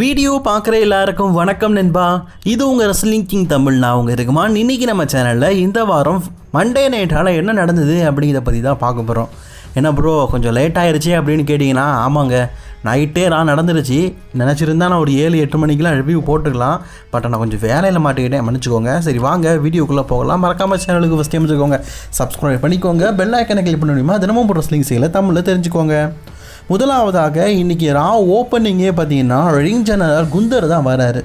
Video பார்க்குற எல்லாருக்கும் வணக்கம் நண்பா. இது உங்கள் ரெஸ்லிங் கிங் தமிழ். நான் உங்கள் இருக்குமான் இன்னைக்கு நம்ம சேனலில் இந்த வாரம் மண்டே நைட்டால் என்ன நடந்தது அப்படிங்கிறத பற்றி தான் பார்க்க போகிறோம் என்ன ப்ரோ கொஞ்சம் லேட் ஆயிருச்சு அப்படின்னு கேட்டிங்கன்னா ஆமாங்க. நைட்டே நான் நடந்துருச்சு. நினச்சிருந்தா நான் ஒரு ஏழு எட்டு மணிக்கெலாம் ரிவ்யூ போட்டுக்கலாம் பட் நான் கொஞ்சம் வேலையில் மாட்டிக்கிட்டேன். மன்னிச்சுக்கோங்க. சரி வாங்க. வீடியோக்குள்ளே போகலாம். மறக்காம சேனலுக்கு ஃபஸ்ட் டைம் வச்சுக்கோங்க சப்ஸ்கிரைப் பண்ணிக்கோங்க. பெல் ஐக்கனை கிளிக் பண்ண முடியுமா? தினமும் போட்டு ரெஸ்லிங் செய்யலை தமிழில் தெரிஞ்சுக்கோங்க. முதலாவதாக இன்றைக்கி ரா ஓப்பனிங்கே பார்த்தீங்கன்னா ரிங் ஜெனரல் குந்தர் தான் வராரு.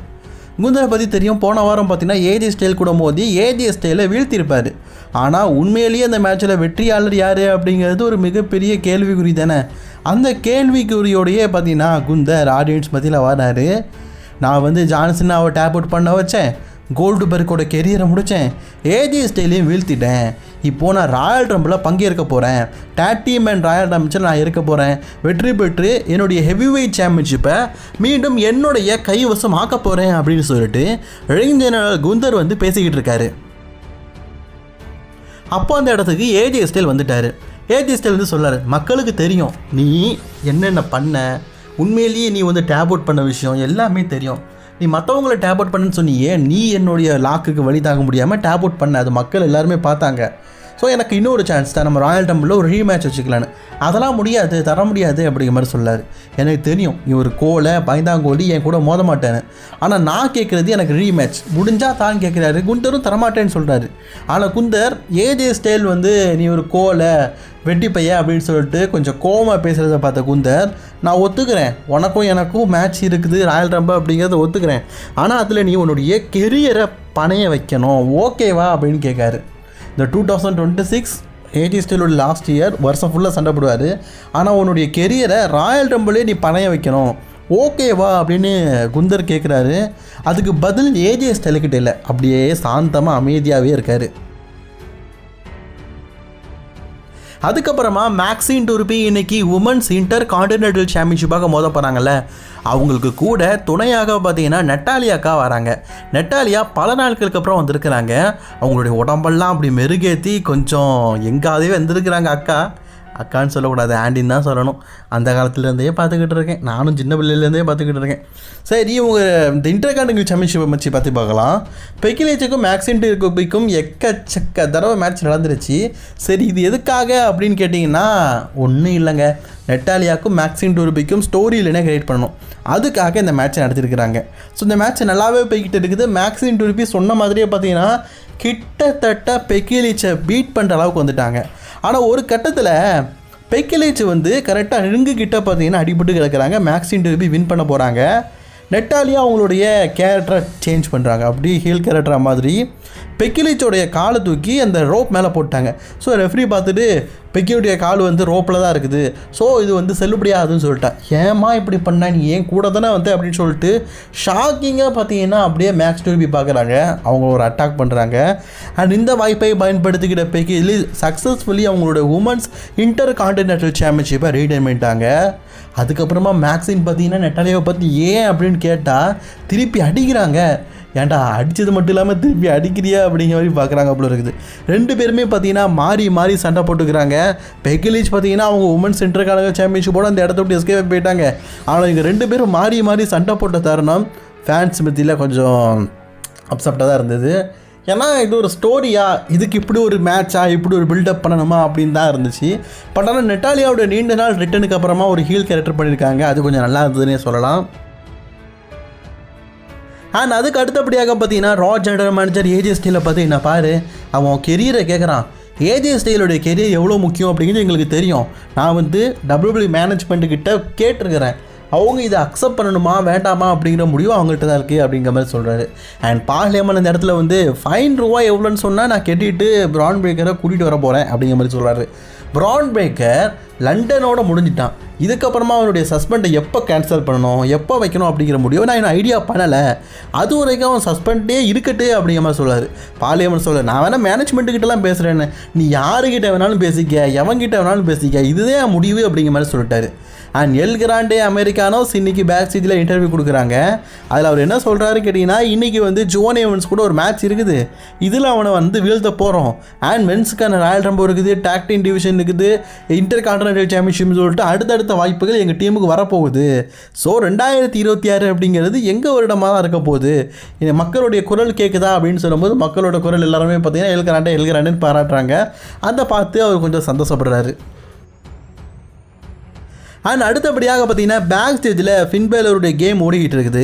குந்தரை பற்றி தெரியும். போன வாரம் பார்த்தீங்கன்னா ஏஜி ஸ்டைல் கூட மோதி ஏஜி ஸ்டைலை வீழ்த்திருப்பார். ஆனால் உண்மையிலேயே அந்த மேட்ச்சில் வெற்றியாளர் யார் அப்படிங்கிறது ஒரு மிகப்பெரிய கேள்விக்குறி தானே. அந்த கேள்விக்குறியோடையே பார்த்தீங்கன்னா குந்தர் ஆடியன்ஸ் மத்தியில் வராரு. நான் வந்து ஜான்சனாவை டேப் அவுட் பண்ண வச்சேன். கோல்டு பர்க்கோட கெரியரை முடித்தேன் ஏஜி ஸ்டைலையும் வீழ்த்திட்டேன். இப்போது நான் ராயல் ரம்பில் பங்கேற்க போகிறேன் டேட்டீம் அண்ட் ராயல் ரம்பிச்சில் நான் இருக்க போகிறேன் வெற்றி பெற்று என்னுடைய ஹெவி வெயிட் சாம்பியன்ஷிப்பை மீண்டும் என்னுடைய கைவசம் ஆக்க போகிறேன் அப்படின்னு சொல்லிட்டு ரிங் குந்தர் வந்து பேசிக்கிட்டு இருக்காரு. அப்போ அந்த இடத்துக்கு ஏஜே ஸ்டைல் வந்துட்டார். ஏஜே ஸ்டைல் வந்து சொல்லாரு மக்களுக்கு தெரியும். நீ என்னென்ன பண்ண? உண்மையிலேயே நீ வந்து டேப் அவுட் பண்ண விஷயம் எல்லாமே தெரியும். நீ மற்றவங்கள டேப் அவுட் பண்ணுன்னு சொன்னியே நீ என்னுடைய லாக்குக்கு வழி தாங்க முடியாமல் டேப் அவுட் பண்ண. அது மக்கள் எல்லாருமே பார்த்தாங்க. ஸோ எனக்கு இன்னொரு சான்ஸ் தான். நம்ம ராயல் டம்பிளில் ஒரு ரீமேட்ச் வச்சுக்கலான்னு அதெல்லாம் முடியாது தர முடியாது அப்படிங்கிற மாதிரி சொல்லார். எனக்கு தெரியும் நீ ஒரு கோலை பயந்தாங்கோலி என் கூட மோத மாட்டேன்னு. ஆனால் நான் கேட்குறது எனக்கு ரீமேட்ச் முடிஞ்சால் தான் கேட்குறாரு குந்தரும் தரமாட்டேன்னு சொல்கிறாரு ஆனால் குந்தர் ஏஜே ஸ்டைல் வந்து நீ ஒரு கோலை வெட்டி பைய அப்படின்னு சொல்லிட்டு கொஞ்சம் கோவமாக பேசுகிறத பார்த்த குந்தர் நான் ஒத்துக்கிறேன். உனக்கும் எனக்கும் மேட்ச் இருக்குது ராயல் ரம்பா அப்படிங்கிறத ஒத்துக்கிறேன். ஆனால் அதில் நீ உன்னுடைய கெரியரை பணைய வைக்கணும். ஓகேவா அப்படின்னு கேட்காரு. இந்த two thousand twenty six AJ ஸ்டைலோட last year வருஷம் ஃபுல்லாக சண்டை போடுவார். ஆனால் உன்னுடைய கெரியரை ராயல் டம்பிளே நீ பணைய வைக்கணும். ஓகேவா அப்படின்னு குந்தர் கேட்குறாரு அதுக்கு பதில் ஏஜே ஸ்டைலுக்கிட்ட இல்லை. அப்படியே சாந்தமாக அமைதியாகவே இருக்கார். அதுக்கப்புறமா மேக்ஸின் டூர்பி இன்னைக்கு உமன்ஸ் இன்டர் கான்டினென்டல் சாம்பியன்ஷிப்பாக மோத போகிறாங்கல்ல அவங்களுக்கு கூட துணையாக பார்த்தீங்கன்னா நெட்டாலியாக்கா வராங்க. நெட்டாலியா பல நாட்களுக்கு அப்புறம் வந்திருக்கிறாங்க. அவங்களுடைய உடம்பெல்லாம் அப்படி மெருகேற்றி கொஞ்சம் எங்காதே வந்திருக்கிறாங்க அக்கா. அக்கான்னு சொல்லக்கூடாது ஆண்டின்னு தான் சொல்லணும். அந்த காலத்துலேருந்தே பார்த்துக்கிட்டு இருக்கேன். நானும் சின்ன பிள்ளையிலேருந்தே பார்த்துக்கிட்டு இருக்கேன். சரி இவங்க இந்த இன்டர் கான்டினல் சாம்பியன்ஷிப்பை வச்சு பார்த்து பார்க்கலாம். பெக்கிலேச்சுக்கும் மேக்ஸின் குப்பிக்கும் எக்கச்சக்க தடவை மேட்ச் நடந்துருச்சு. சரி இது எதுக்காக அப்படின்னு கேட்டிங்கன்னா ஒன்றும் இல்லைங்க. நெட்டாலியாக்கும் மேக்ஸின் டூர்பிக்கும் ஸ்டோரி இல்லைனே கிரியேட் பண்ணணும். அதுக்காக இந்த மேட்ச்சை நடத்திருக்கிறாங்க. ஸோ இந்த மேட்ச் நல்லாவே போய்கிட்டு இருக்குது. மேக்ஸின் டூர்பி சொன்ன மாதிரியே பார்த்தீங்கன்னா கிட்டத்தட்ட பெக்கிலிச்சை பீட் பண்ணுற அளவுக்கு வந்துட்டாங்க. ஆனால் ஒரு கட்டத்தில் பெக்கிலேஜ் வந்து கரெக்டாக ரிங்கு கிட்ட பார்த்தீங்கன்னா அடிபட்டு கிடக்குறாங்க. மேக்ஸின் டெர்பி வின் பண்ண போகிறாங்க நெட்டாலியாக அவங்களுடைய கேரக்டரை சேஞ்ச் பண்ணுறாங்க அப்படி ஹீல் கேரக்டர் மாதிரி. பெக்கிலிச்சோடைய காலை தூக்கி அந்த ரோப் மேலே போட்டாங்க. ஸோ ரெஃப்ரி பார்த்துட்டு பெக்கியுடைய கால் வந்து ரோப்பில் தான் இருக்குது. ஸோ இது வந்து செல்லுபடியாகுதுன்னு சொல்லிட்டா. ஏமா இப்படி பண்ணா? நீ ஏன் கூட தானே வந்து? அப்படின்னு சொல்லிட்டு ஷாக்கிங்காக பார்த்தீங்கன்னா அப்படியே மேக்ஸ் டூபி பார்க்குறாங்க. அவங்க ஒரு அட்டாக் பண்ணுறாங்க அண்ட் இந்த வாய்ப்பை பயன்படுத்திக்கிட்ட பெக்கி சக்ஸஸ்ஃபுல்லி அவங்களோட உமன்ஸ் இன்டர் கான்டினென்டல் சாம்பியன்ஷிப்பை ரீடைன் பண்ணிட்டாங்க. அதுக்கப்புறமா மேக்ஸின் பார்த்தீங்கன்னா நெட்டாலியாவை பற்றி ஏன் அப்படின்னு கேட்டால் திருப்பி அடிக்கிறாங்க. ஏன்டா அடித்தது மட்டும் இல்லாமல் திருப்பி அடிக்கிறியா அப்படிங்கிற மாதிரி பார்க்குறாங்க அப்படி இருக்குது. ரெண்டு பேருமே பார்த்தீங்கன்னா மாறி மாறி சண்டை போட்டுக்கிறாங்க. பெக்கிலீச் பார்த்தீங்கன்னா அவங்க உமன் சென்டர் காலங்க சாம்பியன்ஷிப்போட அந்த இடத்த விட்டு எஸ்கேப் போயிட்டாங்க. ஆனால் இங்கே ரெண்டு பேரும் மாறி மாறி சண்டை போட்ட தருணம் ஃபேன்ஸ் மத்தியில் கொஞ்சம் அப்செப்டாக தான் இருந்தது. ஏன்னா இது ஒரு ஸ்டோரியா இதுக்கு இப்படி ஒரு மேட்சா இப்படி ஒரு பில்டப் பண்ணணுமா? அப்படின்னு தான் இருந்துச்சு. பட் ஆனால் நெட்டாலியாவோட நீண்ட நாள் ரிட்டனுக்கு அப்புறமா ஒரு ஹீல் கேரக்டர் பண்ணியிருக்காங்க. அது கொஞ்சம் நல்லா இருந்ததுன்னே சொல்லலாம். அண்ட் அதுக்கு அடுத்தபடியாக பார்த்தீங்கன்னா ரா ஜெனரல் மேனேஜர் ஏஜே ஸ்டீலை பார்த்தீங்கன்னா பாரு. அவன் கெரியரை கேட்குறான் ஏஜே ஸ்டைலுடைய கெரியர் எவ்வளோ முக்கியம் அப்படிங்கிறது எங்களுக்கு தெரியும். நான் வந்து டபிள்யூபிள்யூ மேனேஜ்மெண்ட்டுக்கிட்ட கேட்டிருக்கிறேன். அவங்க இதை அக்செப்ட் பண்ணணுமா வேண்டாமா அப்படிங்கிற முடிவு அவங்கள்ட்ட தான் இருக்குது அப்படிங்கிற மாதிரி சொல்கிறாரு அண்ட் பாகலேமன் அந்த இடத்துல வந்து ஃபைன் ரூபா எவ்வளோன்னு சொன்னால் நான் கெட்டிட்டு பிரான் பிரேக்கரை கூட்டிகிட்டு வர போகிறேன் அப்படிங்கிற மாதிரி சொல்கிறாரு ப்ரான் பேக்கர் லண்டனோட முடிஞ்சிட்டான். இதுக்கப்புறமா அவனுடைய சஸ்பெண்டை எப்போ கேன்சல் பண்ணணும் எப்போ வைக்கணும் அப்படிங்கிற முடியும் நான் இன்னும் ஐடியா பண்ணலை. அது வரைக்கும் அவன் சஸ்பெண்டே இருக்கட்டு அப்படிங்கிற மாதிரி சொல்லாரு பாலியமன் சொல்ல நான் வேணால் மேனேஜ்மெண்ட்டுக்கிட்டலாம் பேசுகிறேன்னு நீ யாருக்கிட்ட வேணாலும் பேசிக்க எவன்கிட்ட வேணாலும் பேசிக்க இதுதான் என் முடிவு அப்படிங்கிற மாதிரி சொல்லிட்டாரு. அண்ட் எல் கிராண்டே அமெரிக்கானோஸ் இன்னைக்கு பேக் ஸ்டேஜில் இன்டர்வியூ கொடுக்குறாங்க. அதில் அவர் என்ன சொல்கிறாரு கேட்டிங்கன்னா இன்றைக்கி வந்து ஜோன் ஏவன்ஸ் கூட ஒரு மேட்ச் இருக்குது. இதில் அவனை வந்து வீழ்த்த போகிறோம் அண்ட் மென்ஸுக்கான ராயல் ரம்போ இருக்குது. டாக்டின் டிவிஷன் இருக்குது இன்டர் கான்டினென்டல் சாம்பியன்ஷிப்னு சொல்லிட்டு அடுத்தடுத்த வாய்ப்புகள் எங்கள் டீமுக்கு வரப்போகுது. ஸோ ரெண்டாயிரத்தி இருபத்தி ஆறு அப்படிங்கிறது எங்கள் வருடமாக தான் இருக்க போகுது. மக்களுடைய குரல் கேட்குதா அப்படின்னு சொல்லும்போது மக்களோட குரல் எல்லாருமே பார்த்தீங்கன்னா எழுக்கிறாண்டே எழுக்கிறாண்டேன்னு பாராட்டுறாங்க. அதை பார்த்து அவர் கொஞ்சம் சந்தோஷப்படுறாரு. அண்ட் அடுத்தபடியாக பார்த்தீங்கன்னா பேக் ஸ்டேஜில் ஃபின்பேலருடைய கேம் ஓடிக்கிட்டு இருக்குது.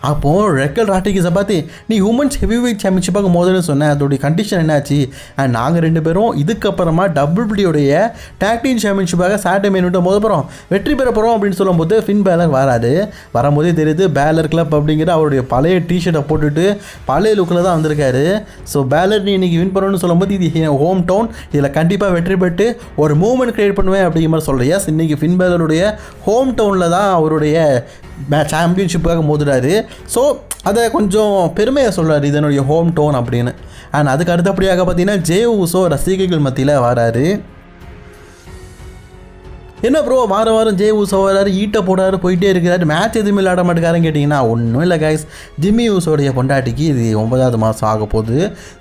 அப்போது ரெக்கல் ராட்டிகிஸை பார்த்து நீ உமன்ஸ் ஹெவி வெயிட் சாம்பியன்ஷிப்பாக மோதல்னு சொன்னேன் அதோடைய கண்டிஷன் என்னாச்சு? அண்ட் நாங்கள் ரெண்டு பேரும் இதுக்கப்புறமா டபிள்யூடைய டேக்டீன் சாம்பியன்ஷிப்பாக சாட்டை மெயின் மோத போகிறோம் வெற்றி பெற போகிறோம் அப்படின்னு சொல்லும்போது ஃபின் பேலர் வராது. வரும்போதே தெரியுது பேலர் கிளப் அப்படிங்கிற அவருடைய பழைய டிஷர்ட்டை போட்டுட்டு பழைய லுக்கில் தான் வந்திருக்காரு. ஸோ பேலர் நீ இன்றைக்கி வின் பண்ணணும்னு சொல்லும்போது இது ஹோம் டவுன் இதில் கண்டிப்பாக வெற்றி பெற்று ஒரு மூவ்மெண்ட் க்ரியேட் பண்ணுவேன் அப்படிங்கிற மாதிரி சொல்கிறேன் எஸ் இன்னைக்கு ஃபின் பேலருடைய ஹோம் டவுனில் தான் அவருடைய சாம்பியன்ஷிப்புக்காக மோதுறாரு. ஸோ அதை கொஞ்சம் பெருமையை சொல்கிறார் இது என்னுடைய ஹோம் டோன் அப்படின்னு. அண்ட் அதுக்கு அடுத்தபடியாக பார்த்தீங்கன்னா ஜே ஊசோ ரசிகைகள் மத்தியில் வராரு. என்ன ப்ரோ வாரம் வாரம் ஜே ஊசோ வராரு ஈட்ட போடாரு போயிட்டே இருக்கிறாரு மேட்ச் எதுவுமே விளையாட மாட்டேங்காரன்னு கேட்டிங்கன்னா ஒன்றும் இல்லை கைஸ் ஜிம்மி ஊசோடைய பொண்டாட்டிக்கு இது ஒன்பதாவது மாதம் ஆக போகுது.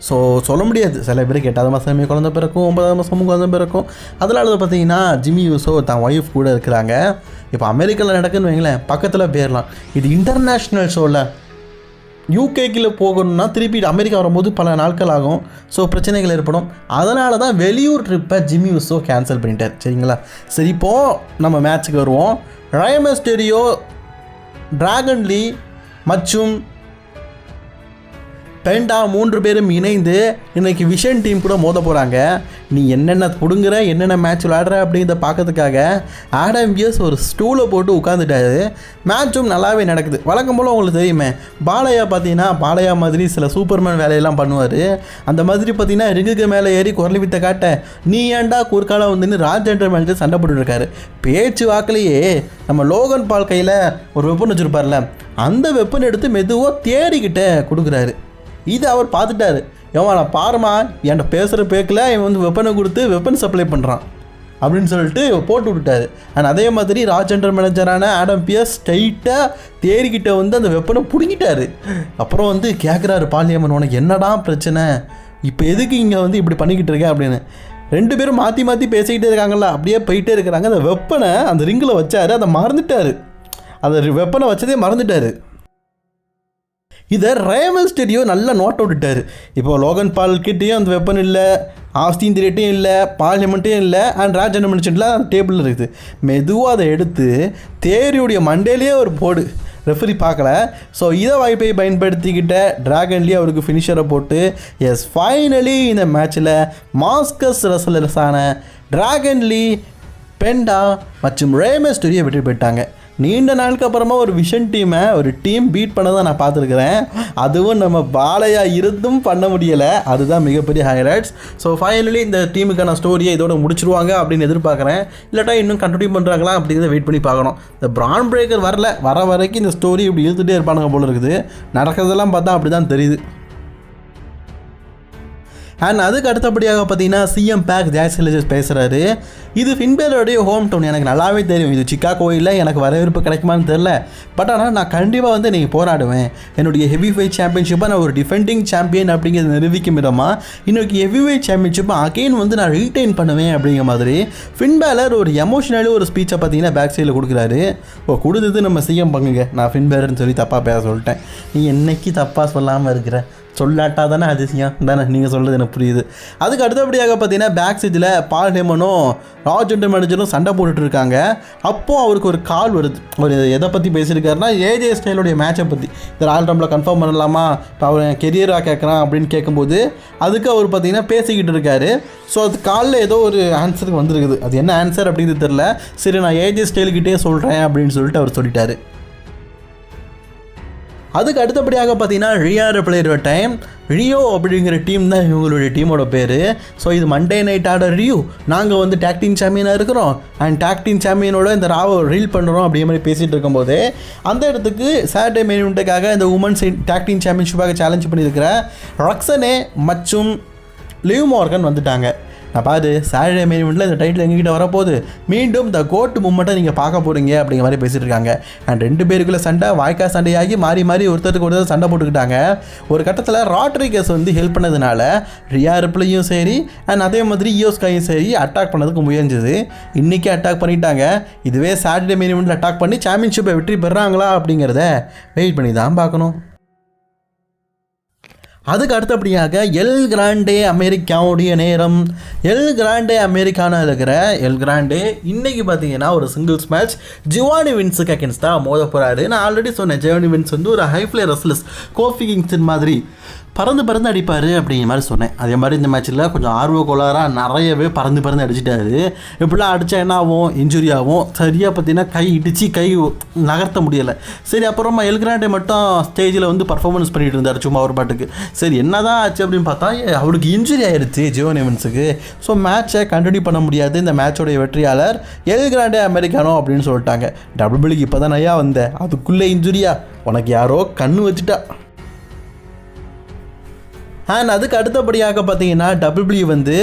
ஸோ சொல்ல முடியாது. சில பேருக்கு எட்டாவது மாதமே குழந்த பிறக்கும் ஒன்பதாவது மாதமும் குழந்தை பிறக்கும். அதனால பார்த்தீங்கன்னா ஜிம்மி ஊசோ தான் ஒய்ஃப் கூட இருக்கிறாங்க. இப்போ அமெரிக்காவில் நடக்குன்னு வைங்களேன் பக்கத்தில் போயிடலாம் இது இன்டர்நேஷ்னல் ஷோவில் யூகேக்கில் போகணும்னா திருப்பி அமெரிக்கா வரும்போது பல நாட்கள் ஆகும். ஸோ பிரச்சனைகள் ஏற்படும். அதனால தான் வெளியூர் ட்ரிப்பை ஜிம்மி உஸோ கேன்சல் பண்ணிட்டார். சரிங்களா? சரி இப்போது நம்ம மேட்ச்சுக்கு வருவோம். ரயமஸ்டெரியோ டிராகன் லீ மற்றும் பெண்டா மூன்று பேரும் இணைந்து இன்னைக்கு விஷன் டீம் கூட மோத போகிறாங்க நீ என்னென்ன பிடுங்குற என்னென்ன மேட்ச் விளாடுற அப்படிங்கிறத பார்க்கறதுக்காக ஆடம் பியர்ஸ் ஒரு ஸ்டூலை போட்டு உட்காந்துட்டாரு மேட்சும் நல்லாவே நடக்குது. வழக்கம் போல் உங்களுக்கு தெரியுமே பாலையா பார்த்தீங்கன்னா பாலையா மாதிரி சில சூப்பர்மேன் வேலையெல்லாம் பண்ணுவார். அந்த மாதிரி பார்த்தீங்கன்னா ரிங்குக்கு மேலே ஏறி குரலி வித்த காட்ட நீ ஏன்டா குறுக்கால வந்துன்னு ராஜேந்திர மேலே சண்டை போட்டுருக்காரு. பேச்சு வாக்கிலேயே நம்ம லோகன் பால் கையில் ஒரு வெப்பன் வச்சுருப்பார்ல அந்த வெப்பன் எடுத்து மெதுவாக தேடிக்கிட்ட கொடுக்குறாரு. இது அவர் பார்த்துட்டாரு. ஏமா நான் பாருமா என்கிட்ட பேசுகிற பேக்கில் இவன் வந்து வெப்பனை கொடுத்து வெப்பன் சப்ளை பண்ணுறான் அப்படின்னு சொல்லிட்டு போட்டு விட்டுட்டாரு. அண்ட் அதே மாதிரி ராஜெண்டர் மேனேஜரான ஆடம் பியர்ஸ் ஸ்ட்ரைட்டாக தேடிக்கிட்ட வந்து அந்த வெப்பனை பிடுங்கிட்டாரு. அப்புறம் வந்து கேட்குறாரு பாலியம்மன் உனக்கு என்னடா பிரச்சனை? இப்போ எதுக்கு இங்கே வந்து இப்படி பண்ணிக்கிட்டு இருக்கேன் அப்படின்னு. ரெண்டு பேரும் மாற்றி மாற்றி பேசிக்கிட்டே இருக்காங்கல்ல அப்படியே போயிட்டே இருக்கிறாங்க. அந்த வெப்பனை அந்த ரிங்கில் வச்சாரு அதை மறந்துட்டார். அதை வெப்பனை வச்சதே மறந்துட்டார். இதை ரேமல் ஸ்டெடியோ நல்லா நோட் விட்டுட்டாரு இப்போ லோகன் பால் கிட்டேயும் அந்த வெப்பன் இல்லை ஆஸ்தீன் திரேட்டையும் இல்லை பார்லிமெண்ட்டையும் இல்லை அண்ட் ராஜன் மென்ஷன்ல அந்த டேபிளில் இருக்குது. மெதுவாக அதை எடுத்து தேரியுடைய மண்டேலேயே ஒரு போடு ரெஃபரி பார்க்கல. ஸோ இதை வாய்ப்பை பயன்படுத்திக்கிட்ட டிராகன்லேயே அவருக்கு ஃபினிஷரை போட்டு எஸ் ஃபைனலி இந்த மேட்ச்சில் மாஸ்கஸ் ரசலரஸான டிராகன்லி பெண்டா மற்றும் ரேமஸ்டோரியை வெற்றி பெற்றாங்க. நீண்ட நாளுக்கு அப்புறமா ஒரு விஷன் டீமை ஒரு டீம் பீட் பண்ணதை நான் பார்த்துருக்குறேன். அதுவும் நம்ம பாலையாக இருந்தும் பண்ண முடியலை. அதுதான் மிகப்பெரிய ஹைலைட்ஸ் ஸோ ஃபைனலி இந்த டீமுக்கான ஸ்டோரியை இதோட முடிச்சிருவாங்க அப்படின்னு எதிர்பார்க்குறேன். இல்லாட்டா இன்னும் கண்டினியூ பண்ணுறாங்களா அப்படிங்கிறத வெயிட் பண்ணி பார்க்கணும். இந்த பிரான் பிரேக்கர் வரல. வர வரைக்கும் இந்த ஸ்டோரி இப்படி இழுத்துகிட்டே இருப்பானுங்க போல இருக்குது. நடக்கிறதெல்லாம் பார்த்தா அப்படி தான் தெரியுது. அண்ட் அதுக்கு அடுத்தபடியாக பார்த்தீங்கன்னா சிஎம் பேக் ஜாக்சலேஜஸ் பேசுகிறாரு இது ஃபின்பேலோடைய ஹோம் டவுன் எனக்கு நல்லாவே தெரியும். இது சிக்காகோயில் எனக்கு வரவேற்பு கிடைக்குமான்னு தெரில பட் ஆனால் நான் கண்டிப்பாக வந்து நீங்கள் போராடுவேன். என்னுடைய ஹெவி வெயிட் சாம்பியன்ஷிப்பை நான் ஒரு டிஃபெண்டிங் சாம்பியன் அப்படிங்கிறத நிரூபிக்கும் விதமாக இன்னைக்கு ஹெவி வெயிட் சாம்பியன்ஷிப்பை அகெயின் வந்து நான் ரீட்டைன் பண்ணுவேன் அப்படிங்கிற மாதிரி ஃபின்பேலர் ஒரு எமோஷனலி ஒரு ஸ்பீச்சை பார்த்தீங்கன்னா பேக் சைடில் கொடுக்குறாரு. ஓ கொடுத்தது நம்ம சிஎம் பங்குங்க. நான் ஃபின்பேலர்னு சொல்லி தப்பாக பேச சொல்லிட்டேன். நீ என்னைக்கு தப்பாக சொல்லாமல் இருக்கிற? சொல்லாட்டா தானே அதிசயம்? தானே நீங்கள் சொல்கிறது எனக்கு புரியுது. அதுக்கு அடுத்தபடியாக பார்த்தீங்கன்னா பேக் சீட்டில் பால் ஹேமனும் ராஜெண்டர் மேனேஜரும் சண்டை போட்டுட்டு இருக்காங்க. அப்போது அவருக்கு ஒரு கால் வருது. ஒரு எதை பற்றி பேசியிருக்காருன்னா ஏஜே ஸ்டைலுடைய மேட்சை பற்றி இந்த ராயல் ரம்பில் கன்ஃபார்ம் பண்ணலாமா? இப்போ அவர் கெரியராக கேட்குறான் அப்படின்னு கேட்கும்போது அதுக்கு அவர் பார்த்தீங்கன்னா பேசிக்கிட்டு இருக்காரு. ஸோ அது காலில் ஏதோ ஒரு ஆன்சருக்கு வந்திருக்குது. அது என்ன ஆன்சர் அப்படின்னு தெரில சரி நான் ஏஜே ஸ்டைல்கிட்டே சொல்கிறேன் அப்படின்னு சொல்லிட்டு அவர் சொல்லிட்டாரு. அதுக்கு அடுத்தபடியாக பார்த்தீங்கன்னா ரியா பிளேயர் டைம் ரியோ அப்படிங்கிற டீம் தான் இவங்களுடைய டீமோட பேர். ஸோ இது மண்டே நைட் ஆர்டர் ரியூ நாங்கள் வந்து டாக்டிங் சாம்பியனாக இருக்கிறோம். அண்ட் டேக்டின் சாம்பியனோட இந்த ராவை ரீல் பண்ணுறோம் அப்படிங்கிற மாதிரி பேசிகிட்டு இருக்கும்போது அந்த இடத்துக்கு சாட்டர்டே மெயின்ட்டுக்காக இந்த உமன்ஸ் டாக்டிங் சாம்பியன்ஷிப்பாக சேலஞ்ச் பண்ணியிருக்கிற ரக்ஸனே மற்றும் லிவ் மார்கன் வந்துட்டாங்க. நான் பாரு சாட்டர்டே மெயின் இந்த டைட்டில் எங்ககிட்ட வரப்போகுது. மீண்டும் இந்த கோர்ட் மூமெண்ட்டை நீங்கள் பார்க்க போகிறீங்க அப்படிங்கிற மாதிரி பேசிட்டு இருக்காங்க. அண்ட் ரெண்டு பேருக்குள்ள சண்டை வாய்க்கா சண்டையாகி மாறி மாறி ஒருத்தருக்கு ஒருத்தர் சண்டை போட்டுக்கிட்டாங்க. ஒரு கட்டத்தில் ராட்ரிகஸ் வந்து ஹெல்ப் பண்ணதுனால ரியா ரிப்ளையும் சரி அண்ட் அதே மாதிரி யோஸ்காயும் சரி அட்டாக் பண்ணதுக்கு முயன்றுது. இன்றைக்கி அட்டாக் பண்ணிட்டாங்க. இதுவே சாட்டர்டே மெயின் அட்டாக் பண்ணி சாம்பியன்ஷிப்பை வெற்றி பெறாங்களா அப்படிங்கிறத வெயிட் பண்ணி தான் பார்க்கணும். அதுக்கு அடுத்தபடியாக எல் கிராண்டே அமெரிக்காவுடைய நேரம். எல் கிராண்டே அமெரிக்கானா இருக்கிற எல் கிராண்டே இன்னைக்கு பார்த்தீங்கன்னா ஒரு சிங்கிள்ஸ் மேட்ச் ஜிவானி வின்ஸுக்கு அகேன்ஸ்ட் தான் மோத போகிறாரு நான் ஆல்ரெடி சொன்னேன் ஜிவானி வின்ஸ் வந்து ஒரு ஹைஃப்ளே ரெஸ்லஸ் கோஃபி கிங்ஸின் மாதிரி. பறந்து பறந்து அடிப்பார் அப்படிங்கிற மாதிரி சொன்னேன். அதே மாதிரி இந்த மேட்ச்சில் கொஞ்சம் ஆர்வ கோளாறாக நிறையவே பறந்து பறந்து அடிச்சிட்டாரு. இப்படிலாம் அடித்தா என்ன ஆகும்? இன்ஜுரி ஆகும். சரியாக பார்த்தீங்கன்னா கை இடித்து கை நகர்த்த முடியலை. சரி அப்புறமா எல்கிராண்டே மட்டும் ஸ்டேஜில் வந்து பர்ஃபார்மன்ஸ் பண்ணிகிட்டு இருந்தார் சும்மா ஒரு பாட்டுக்கு. சரி என்னதான் ஆச்சு அப்படின்னு பார்த்தா அவருக்கு இன்ஜுரி ஆயிடுச்சு ஜியோன் எவன்ஸுக்கு ஸோ மேட்சை கண்டினியூ பண்ண முடியாது. இந்த மேட்சோடைய வெற்றியாளர் எல்கிராண்டே அமெரிக்கானோ அப்படின்னு சொல்லிட்டாங்க. டபுள் பிள்ளைக்கு இப்போ தான் ஐயா வந்தேன். அதுக்குள்ளே இன்ஜுரியா உனக்கு யாரோ கண்ணு வச்சுட்டா. அண்ட் அதுக்கு அடுத்தபடியாக பார்த்தீங்கன்னா டபிள்யூ வந்து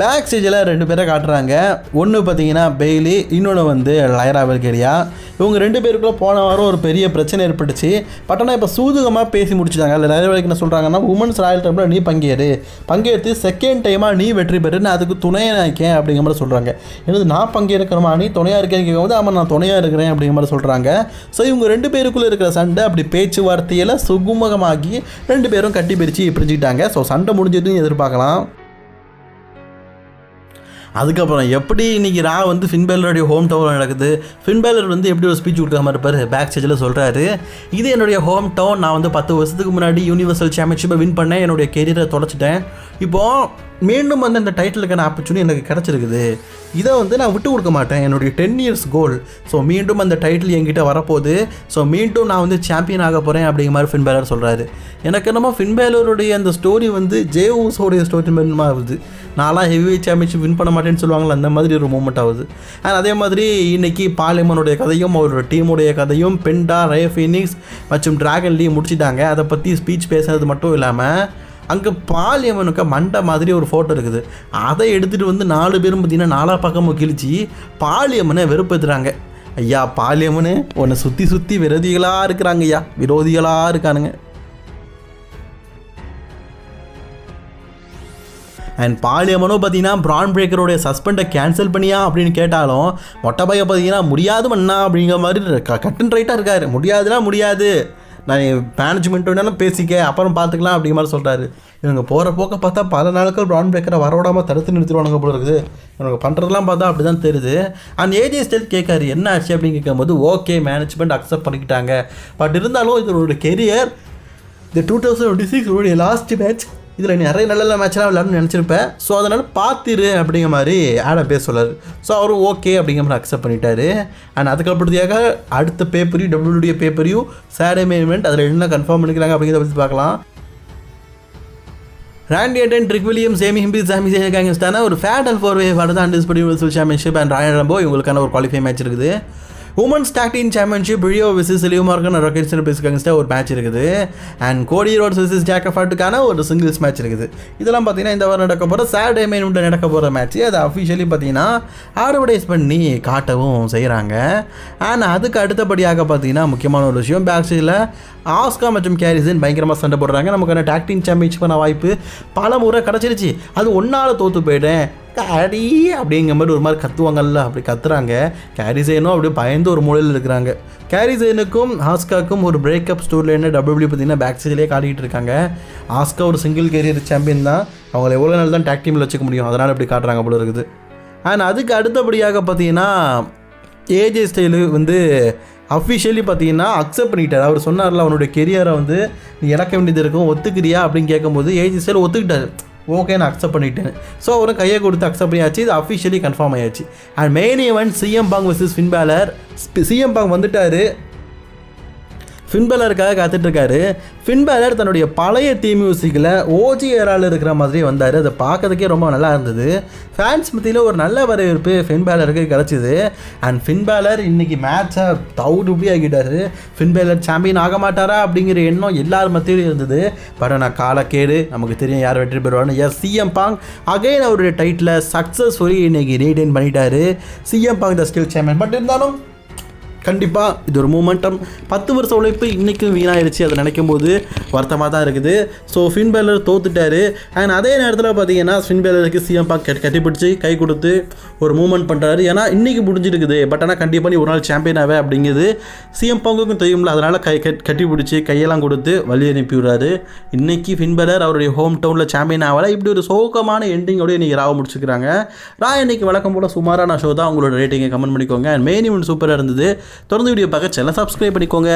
பேக் ஸ்டேஜில் ரெண்டு பேரை காட்டுறாங்க. ஒன்று பார்த்தீங்கன்னா பெய்லி இன்னொன்று வந்து லயரா வெல்கேரியா இவங்க ரெண்டு பேருக்குள்ளே போன வாரம் ஒரு பெரிய பிரச்சனை ஏற்பட்டுச்சு. பட் ஆனால் இப்போ சூதுகமாக பேசி முடிச்சிட்டாங்க. அதில் லயரா என்ன சொல்கிறாங்கன்னா உமன்ஸ் ராயல் டைமில் நீ பங்கேறு. பங்கேற்று செகண்ட் டைமாக நீ வெற்றி பெறு நான் அதுக்கு துணையாக இருக்கேன் அப்படிங்கிற மாதிரி சொல்கிறாங்க எனது நான் பங்கேற்கிறமா நீ துணையாக இருக்கேன்னு கேட்கும்போது ஆமாம் நான் துணையாக இருக்கிறேன் அப்படிங்கிற மாதிரி சொல்கிறாங்க ஸோ இவங்க ரெண்டு பேருக்குள்ளே இருக்கிற சண்டை அப்படி பேச்சுவார்த்தையில் சுகுமுகமாகி ரெண்டு பேரும் கட்டி பிரித்து பிரிஞ்சுக்கிட்டாங்க. ஸோ சண்டை முடிஞ்சதும் எதிர்பார்க்கலாம். அதுக்கப்புறம் எப்படி இன்னைக்கு ரா வந்து ஃபின்பேலருடைய ஹோம் டவுன் நடக்குது? ஃபின்பேலர் வந்து எப்படி ஒரு ஸ்பீச் கொடுக்காம இருப்பார் பேக் ஸ்டேஜில் சொல்கிறாரு இது என்னுடைய ஹோம் டவுன் நான் வந்து பத்து வருஷத்துக்கு முன்னாடி யூனிவர்சல் சாம்பியன்ஷிப்பை வின் பண்ணேன். என்னுடைய கெரியரை தொலைச்சிட்டேன். இப்போது மீண்டும் வந்து அந்த டைட்டிலுக்கான ஆப்பர்ச்சுனிட்டி எனக்கு கிடச்சிருக்குது. இதை வந்து நான் விட்டு கொடுக்க மாட்டேன். என்னுடைய டென் இயர்ஸ் கோல் ஸோ மீண்டும் அந்த டைட்டில் என்கிட்ட வரப்போகுது. ஸோ மீண்டும் நான் வந்து சாம்பியன் ஆக போகிறேன் அப்படிங்கிற மாதிரி ஃபின்பேலர் சொல்கிறாரு எனக்கு என்னமோ ஃபின்பேலருடைய அந்த ஸ்டோரி வந்து ஜே ஜேஊஸோடைய ஸ்டோரி மாதிரி ஆகுது. நான்லாம் ஹெவி சாம்பியன்ஷிப் வின் பண்ண மாட்டேன்னு சொல்லுவாங்களே அந்த மாதிரி ஒரு மூமெண்ட் ஆகுது. அண்ட் அதே மாதிரி இன்றைக்கி பாலிமனுடைய கதையும் அவரோட டீமுடைய கதையும் பெண்டா ரே ஃபீனிக்ஸ் மற்றும் டிராகன் லீ முடிச்சிட்டாங்க. அதை பற்றி ஸ்பீச் பேசுறது மட்டும் இல்லாமல் அங்கே பாலியம்மனுக்கு மண்டை மாதிரி ஒரு ஃபோட்டோ இருக்குது. அதை எடுத்துகிட்டு வந்து நாலு பேரும் பார்த்தீங்கன்னா நாலா பக்கமும் கிழிச்சு பாலியம்மனை வெறுப்பேற்றுறாங்க ஐயா பாலியம்மனு உன்னை சுற்றி சுற்றி விரோதிகளாக இருக்கிறாங்க ஐயா. விரோதிகளாக இருக்கானுங்க. அண்ட் பாலியம்மனும் பார்த்தீங்கன்னா பிரான் பிரேக்கருடைய சஸ்பெண்டை கேன்சல் பண்ணியா அப்படின்னு கேட்டாலும் மொட்டை பையன் பார்த்தீங்கன்னா முடியாது மண்ணா அப்படிங்கிற மாதிரி க கட்டன் ரைட்டாக இருக்காரு. முடியாதுன்னா முடியாது. நான் மேனேஜ்மெண்ட்டோடனாலும் பேசிக்க அப்புறம் பார்த்துக்கலாம் அப்படிங்கிற மாதிரி சொல்கிறாரு இவங்க போகிற போக்க பார்த்தா பல நாட்கள் ப்ரான் பிரேக்கரை வரவிடாமல் தடுத்து நிறுத்திடுவானுங்க போல இருக்குது. இவங்க பண்ணுறதெல்லாம் பார்த்தா அப்படி தான் தெரியுது அந்த ஏஜே ஸ்டேல் கேட்காரு என்ன ஆச்சு? அப்படின்னு கேட்கும்போது ஓகே மேனேஜ்மெண்ட் அக்செப்ட் பண்ணிக்கிட்டாங்க. பட் இருந்தாலும் இதோட கெரியர் இந்த two thousand twenty six last match இதில் நிறைய நல்ல நல்ல மேட்ச்லாம் விளையாடணும்னு நினச்சிருப்பேன் ஸோ அதனால் பார்த்துரு அப்படிங்கிற மாதிரி ஆடம் பேச சொல்லார். ஸோ அவரும் ஓகே அப்படிங்கிற மாதிரி அக்செப்ட் பண்ணிட்டாரு. அண்ட் அதுக்கப்புறத்தையாக அடுத்த பேப்பரையும் டபிள்யூடைய பேப்பரையும் சேடே மேன்மெண்ட் அதில் என்ன கன்ஃபார்ம் பண்ணிக்கிறாங்க அப்படிங்கிறத பற்றி பார்க்கலாம். ராண்டி அட்டன் ட்ரிக் வில்லியம் சேமி ஹிம்பி சாமி கேங்கஸ்டான ஒரு fatal and four way and undisputed championship and royal rumble இவங்களுக்கான ஒரு குவாலிஃபை மேட்ச் இருக்குது. Women's tag team championship Rio versus Leo Morgan பேசுக்காங்க ஒரு மேட்ச் இருக்குது. அண்ட் கோடி ரோட்ஸ் விசஸ் ஜாக்கஃபாட்டுக்கான ஒரு சிங்கிள்ஸ் மேட்ச் இருக்குது. இதெல்லாம் பார்த்தீங்கன்னா இந்த வாரம் நடக்க போகிற சாட்டர்டே மெயின் நடக்க போகிற மேட்ச் அதை அஃபிஷியலி பார்த்தீங்கன்னா அட்வர்டைஸ் பண்ணி காட்டவும் செய்கிறாங்க அண்ட் அதுக்கு அடுத்தபடியாக பார்த்தீங்கன்னா முக்கியமான ஒரு விஷயம் பேக் ஸ்டேஜில் ஆஸ்கா மற்றும் கேரிசன் பயங்கரமாக சண்டை போடுறாங்க. நமக்கான டாக்டிங் சாம்பியன்ஷிப்பான வாய்ப்பு பல முறை கிடச்சிருச்சு. அது ஒன்றால் தோற்று போயிட்டேன் கேரி அப்படிங்கிற மாதிரி ஒரு மாதிரி கத்துவாங்கல்ல. அப்படி கத்துறாங்க. கேரிசேனும் அப்படியே பயந்து ஒரு மூலையில் இருக்கிறாங்க. கேரிசேனுக்கும் ஆஸ்காக்கும் ஒரு பிரேக்கப் ஸ்டோரியில் என்ன டபிள்யூ பார்த்தீங்கன்னா பேக் சைட்லேயே காட்டிக்கிட்டு இருக்காங்க. ஆஸ்கா ஒரு சிங்கிள் கேரியர் சாம்பியன் தான். அவங்கள எவ்வளோ நாள் தான் டாக் டீமில் வச்சுக்க முடியும்? அதனால் இப்படி காட்டுறாங்க போல இருக்குது. அண்ட் அதுக்கு அடுத்தபடியாக பார்த்தீங்கன்னா ஏஜே ஸ்டைலு வந்து அஃபிஷியலி பார்த்தீங்கன்னா அக்செப்ட் பண்ணிட்டார். அவர் சொன்னார்ல அவனுடைய கெரியரை வந்து நீ இறக்க வேண்டியது இருக்கும் ஒத்துக்கிறியா? அப்படின்னு கேட்கும்போது ஏஜென்சியில் ஒத்துக்கிட்டார். ஓகே நான் அக்செப்ட் பண்ணிட்டேன் ஸோ அவரும் கையை கொடுத்து அக்செப்ட் பண்ணியாச்சு. இது அஃபிஷியலி கன்ஃபார்ம் ஆயாச்சு. And main event CM Punk versus Finn Balor CM Punk வந்துட்டார். ஃபின்பலருக்காக காத்துட்டு இருக்காரு ஃபின்பேலர் தன்னுடைய பழைய தீம் மியூசிக்கில் ஓஜி ஏரால் இருக்கிற மாதிரி வந்தார். அதை பார்க்கறதுக்கே ரொம்ப நல்லா இருந்தது. ஃபேன்ஸ் மத்தியில் ஒரு நல்ல வரவேற்பு ஃபின்பேலருக்கு கிடச்சிது. அண்ட் ஃபின்பேலர் இன்னைக்கு மேட்சை தவுடுபடி ஆகிட்டாரு. ஃபின்பேலர் சாம்பியன் ஆக மாட்டாரா அப்படிங்கிற எண்ணம் எல்லார் மத்தியிலும் இருந்தது. பட் ஆனால் காலக்கேடு நமக்கு தெரியும் யார் வெற்றி பெறுவார்னு. எஸ் சிஎம் பாங் அகைன் அவருடைய டைட்டில் சக்ஸஸ்ஃபுல்லி இன்னைக்கு ரீடைன் பண்ணிட்டாரு. CM Punk the skill champion but இருந்தாலும் கண்டிப்பாக இது ஒரு மூமெண்டம் பத்து வருஷம் உழைப்பு இன்றைக்கும் வீணாயிருச்சு அதை நினைக்கும் போது வருத்தமாக தான் இருக்குது. ஸோ ஃபின் பேலர் தோத்துட்டாரு. அண்ட் அதே நேரத்தில் பார்த்தீங்கன்னா ஃபின் பேலருக்கு சிஎம் பாக் கட்டி கட்டிப்பிடிச்சு கை கொடுத்து ஒரு மூமெண்ட் பண்ணுறாரு ஏன்னா இன்றைக்கி முடிஞ்சிருக்குது. பட் ஆனால் கண்டிப்பாக நீ ஒரு நாள் சாம்பியன் ஆவே அப்படிங்கிறது சிஎம் பாங்குக்கும் தெரியும்ல அதனால் கை கட் கட்டி பிடிச்சி கையெல்லாம் கொடுத்து வழி அனுப்பி விடுறாரு. இன்றைக்கி ஃபின் பேலர் அவருடைய ஹோம் டவுனில் சாம்பியன் ஆகலை. இப்படி ஒரு சோகமான எண்டிங்கோட இன்றைக்கி ராவ முடிச்சுக்கிறாங்க. நான் இன்றைக்கி வழக்கம் போல் சுமாரான ஷோ தான். உங்களோட ரேட்டிங்கை கமெண்ட் பண்ணிக்கோங்க. அண்ட் மெயின் இவன் சூப்பராக இருந்தது. தொடர்ந்து வீடியோ பார்க்க சேனல் சப்ஸ்கிரைப் பண்ணிக்கோங்க.